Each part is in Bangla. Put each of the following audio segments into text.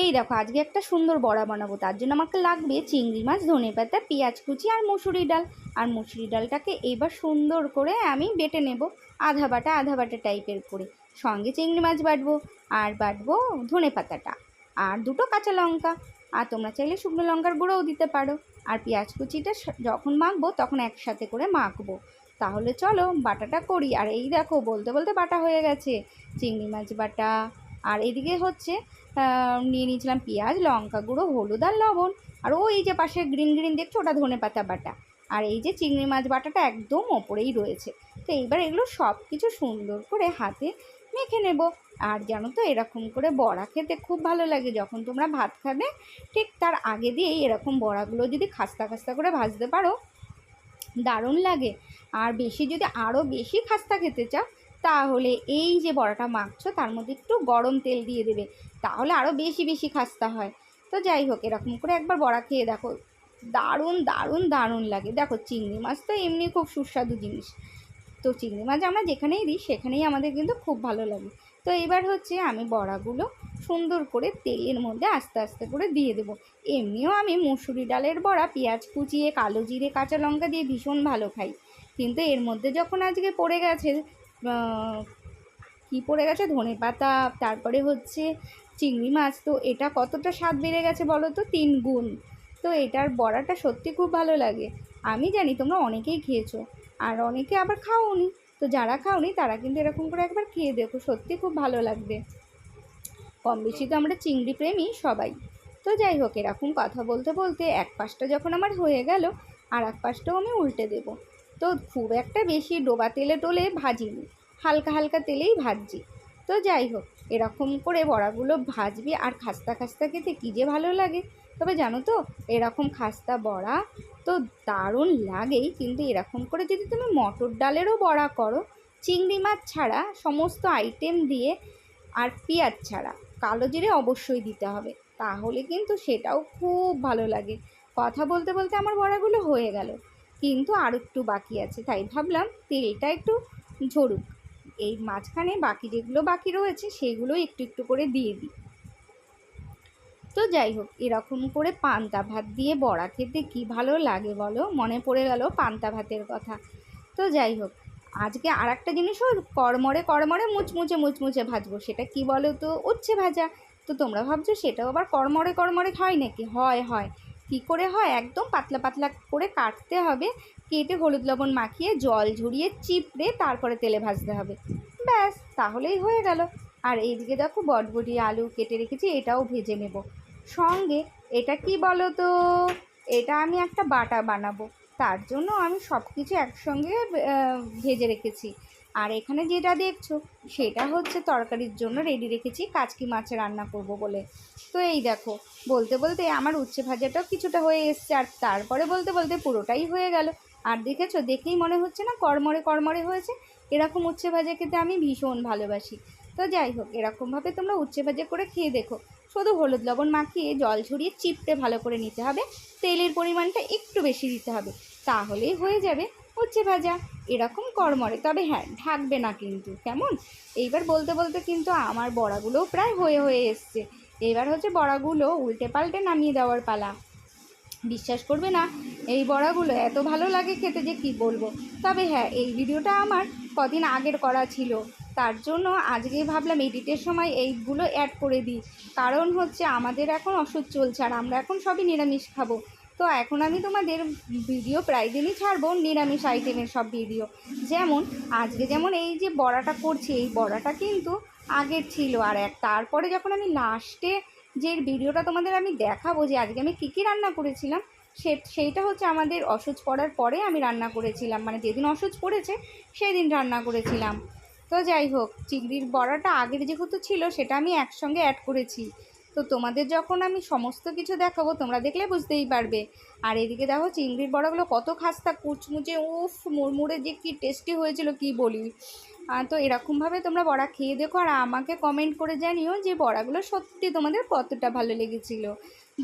এই দেখো, আজকে একটা সুন্দর বড়া বানাবো। তার জন্য আমাকে লাগবে চিংড়ি মাছ, ধনে পাতা, পেঁয়াজ কুচি আর মুসুরি ডাল। আর মুসুরি ডালটাকে এবার সুন্দর করে আমি বেটে নেব আধা বাটা আধা বাটা টাইপের করে। সঙ্গে চিংড়ি মাছ বাটবো আর বাটবো ধনে পাতাটা। আর দুটো কাঁচা লঙ্কা। আর তোমরা চাইলে শুকনো লঙ্কার গুঁড়োও দিতে পারো। আর পেঁয়াজ কুচিটা যখন মাখবো তখন একসাথে করে মাখবো। তাহলে চলো বাটাটা করি। আর এই দেখো, বলতে বলতে বাটা হয়ে গেছে। চিংড়ি মাছ বাটা আর এদিকে হচ্ছে নিয়ে নিয়েছিলাম পেঁয়াজ, লঙ্কা গুঁড়ো, হলুদ আর লবণ। আর ওই যে পাশে গ্রিন গ্রিন দেখছ, ওটা ধনে পাতা বাটা। আর এই যে চিংড়ি মাছ বাটাটা একদম ওপরেই রয়েছে। তো এইবার এগুলো সব কিছু সুন্দর করে হাতে মেখে নেব। আর জানো তো, এরকম করে বড়া খেতে খুব ভালো লাগে। যখন তোমরা ভাত খাবে, ঠিক তার আগে দিয়েই এরকম বড়াগুলো যদি খাস্তা খাস্তা করে ভাজতে পারো, দারুণ লাগে। আর বেশি যদি আরও বেশি খাস্তা খেতে চাও তাহলে এই যে বড়াটা মাখছো, তার মধ্যে একটু গরম তেল দিয়ে দেবে, তাহলে আরও বেশি বেশি খাস্তা হয়। তো যাই হোক, এরকম করে একবার বড়া খেয়ে দেখো। দারুণ দারুণ দারুণ লাগে। দেখো, চিংড়ি মাছ তো এমনি খুব সুস্বাদু জিনিস। তো চিংড়ি মাছ আমরা যেখানেই দিই, সেখানেই আমাদের কিন্তু খুব ভালো লাগে। তো এবার হচ্ছে আমি বড়াগুলো সুন্দর করে তেলের মধ্যে আস্তে আস্তে করে দিয়ে দেবো। এমনিও আমি মুসুরি ডালের বড়া, পেঁয়াজ কুচিয়ে, কালো জিরে, কাঁচা লঙ্কা দিয়ে ভীষণ ভালো খাই। কিন্তু এর মধ্যে যখন আজকে পড়ে গেছে কি পড়ে গেছে? ধনে পাতা তারপরে হচ্ছে চিংড়ি মাছ। তো এটা কতটা স্বাদ বেড়ে গেছে বলো তো? তিন গুণ। তো এটার বড়াটা সত্যি খুব ভালো লাগে। আমি জানি তোমরা অনেকেই খেয়েছো, আর অনেকে আবার খাওনি তো যারা খাওনি তারা কিন্তু এরকম করে একবার খেয়ে দেখো, সত্যি খুব ভালো লাগবে। কম বেশি তো আমরা চিংড়ি প্রেমী সবাই। তো যাই হোক, এরকম কথা বলতে বলতে এক পাশটা যখন আমার হয়ে গেল, আর এক পাশটাও আমি উল্টে দেব। তো খুব একটা বেশি ডোবা তেলে টোলে ভাজিনি। হালকা হালকা তেলেই ভাজছি। তো যাই হোক, এরকম করে বড়াগুলো ভাজবি আর খাস্তা খাস্তা খেতে কী যে ভালো লাগে। তবে জানো তো, এরকম খাস্তা বড়া তো দারুণ লাগেই, কিন্তু এরকম করে যদি তুমি মটর ডালেরও বড়া করো, চিংড়ি মাছ ছাড়া সমস্ত আইটেম দিয়ে আর পেঁয়াজ ছাড়া কালো জিরে অবশ্যই দিতে হবে। তাহলে কিন্তু সেটাও খুব ভালো লাগে। কথা বলতে বলতে আমার বড়াগুলো হয়ে গেল। কিন্তু আর একটু বাকি আছে। তাই ভাবলাম তেলটা একটু ঝরুক। এই মাঝখানে বাকি যেগুলো বাকি রয়েছে, সেগুলো একটু একটু করে দিয়ে দিই। তো যাই হোক, এরকম করে পান্তা ভাত দিয়ে বড়া খেতে কি ভালো লাগে বলো? মনে পড়ে গেল পান্তা ভাতের কথা। তো যাই হোক, আজকে আর একটা জিনিসও কড়মড়ে কড়মড়ে মুচমুচে মুচমুচে ভাজবো। সেটা কি বলো তো? উচ্ছে ভাজা। তো তোমরা ভাবছ সেটাও আবার কড়মড়ে কড়মড়ে হয় নাকি? হয় হয়। কী করে হয়? একদম পাতলা পাতলা করে কাটতে হবে। কেটে হলুদ লবণ মাখিয়ে জল ঝরিয়ে চিপড়ে তারপরে তেলে ভাজতে হবে। ব্যাস, তাহলেই হয়ে গেল। আর এইদিকে দেখো বটবটি, আলু কেটে রেখেছি, এটাও ভেজে নেব। সঙ্গে, এটা কি বলো তো? এটা আমি একটা বাটা বানাবো। তার জন্য আমি সব কিছু একসঙ্গে ভেজে রেখেছি। আর এখানে যেটা দেখছ, সেটা হচ্ছে তরকারির জন্য রেডি রেখেছি, কাচকি মাছ রান্না করব বলে। তো এই দেখো, বলতে বলতে আমার উচ্ছে ভাজাটাও কিছুটা হয়ে এসছে, আর তারপরে বলতে বলতে পুরোটাই হয়ে গেল। আর দেখেছ, দেখেই মনে হচ্ছে না কড়মড়ে কড়মড়ে হয়েছে? এরকম উচ্ছে ভাজা খেতে আমি ভীষণ ভালোবাসি। তো যাই হোক, এরকমভাবে তোমরা উচ্ছে ভাজা করে খেয়ে দেখো। শুধু হলুদ লবণ মাখিয়ে জল ঝরিয়ে চিপটে ভালো করে নিতে হবে। তেলের পরিমাণটা একটু বেশি দিতে হবে। তাহলেই হয়ে যাবে উচ্ছে ভাজা। এরকম কড়মড়ে, তবে হ্যাঁ ঢাকবে না কিন্তু, কেমন? এইবার বলতে বলতে কিন্তু আমার বড়াগুলোও প্রায় হয়ে হয়ে এসছে। এবার হচ্ছে বড়াগুলো উল্টে পাল্টে নামিয়ে দেওয়ার পালা। বিশ্বাস করবে না, এই বড়াগুলো এত ভালো লাগে খেতে যে কি বলব? তবে হ্যাঁ এই ভিডিওটা আমার কদিন আগের করা ছিল। তার জন্য আজকে ভাবলাম এডিটের সময় এইগুলো অ্যাড করে দিই। কারণ হচ্ছে আমাদের এখন ওষুধ চলছে, আর আমরা এখন সবই নিরামিষ খাব। তো এখন আমি তোমাদের ভিডিও প্রায় দিনই ছাড়বো, নিরামিষ আইটেমের সব ভিডিও যেমন, আজকে যেমন এই যে বড়াটা করছি, এই বড়াটা কিন্তু আগের ছিল আর এক। তারপরে যখন আমি লাস্টে যে ভিডিওটা তোমাদের আমি দেখাবো যে আজকে আমি কী কী রান্না করেছিলাম, সে, সেইটা হচ্ছে আমাদের অসুচ পড়ার পরে আমি রান্না করেছিলাম। মানে যেদিন অসুচ পড়েছে সেই দিন রান্না করেছিলাম। তো যাই হোক, চিংড়ির বড়াটা আগের যেহেতু ছিল, সেটা আমি একসঙ্গে অ্যাড করেছি। তো তোমাদের যখন আমি সমস্ত কিছু দেখাবো, তোমরা দেখলে বুঝতেই পারবে। আর এদিকে দেখো চিংড়ির বড়াগুলো কত খাস্তা, কুচমুচে, উফ, মুড়মুড়ে যে কি টেস্টি হয়েছিল, কি বলি। তো এরকমভাবে তোমরা বড়া খেয়ে দেখো, আর আমাকে কমেন্ট করে জানিও যে বড়াগুলো সত্যি তোমাদের কতটা ভালো লেগেছিল।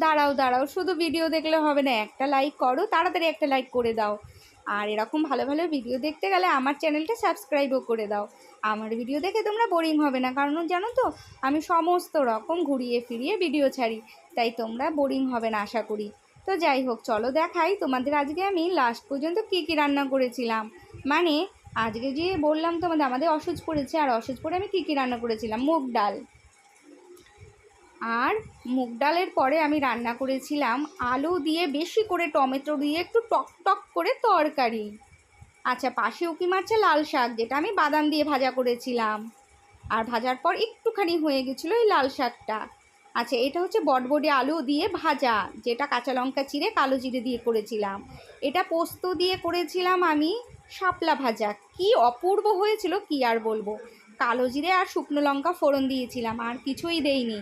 দাঁড়াও দাঁড়াও, শুধু ভিডিও দেখলে হবে না, একটা লাইক করো, তাড়াতাড়ি একটা লাইক করে দাও। আর এরকম ভালো ভালো ভিডিও দেখতে গেলে আমার চ্যানেলটা সাবস্ক্রাইবও করে দাও। আমার ভিডিও দেখে তোমরা বোরিং হবে না, কারণ জানো তো, আমি সমস্ত রকম ঘুরিয়ে ফিরিয়ে ভিডিও ছাড়ি, তাই তোমরা বোরিং হবে না, আশা করি। তো যাই হোক, চলো দেখাই তোমাদের আজকে আমি লাস্ট পর্যন্ত কী কী রান্না করেছিলাম। মানে আজকে যে বললাম তোমাদের, আমাদের অসুচ পড়েছে, আর অসুচ পড়ে আমি কী কী রান্না করেছিলাম? মুগ ডাল। আর মুগ ডালের পরে আমি রান্না করেছিলাম আলু দিয়ে বেশি করে টমেটো দিয়ে একটু টক টক করে তরকারি। আচ্ছা পাশে উকি মারছে লাল শাক? যেটা আমি বাদাম দিয়ে ভাজা করেছিলাম। আর ভাজার পর একটুখানি হয়ে গেছিল এই লাল শাকটা। আচ্ছা এটা হচ্ছে বটবডি আলু দিয়ে ভাজা, যেটা কাঁচা লঙ্কা চিড়ে কালো জিরে দিয়ে করেছিলাম। এটা পোস্ত দিয়ে করেছিলাম আমি শাপলা ভাজা। কি অপূর্ব হয়েছিল, কি আর বলব। কালো জিরে আর শুকনো লঙ্কা ফোড়ন দিয়েছিলাম, আর কিছুই দেইনি।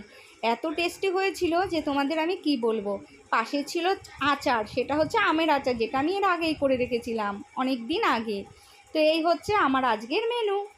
এত টেস্টি হয়েছিল যে তোমাদের আমি কি বলব? পাশে ছিল আচার, সেটা হচ্ছে আমের আচার, যেটা আমি এর আগেই করে রেখেছিলাম অনেক দিন আগে। তো এই হচ্ছে আমার আজকের মেনু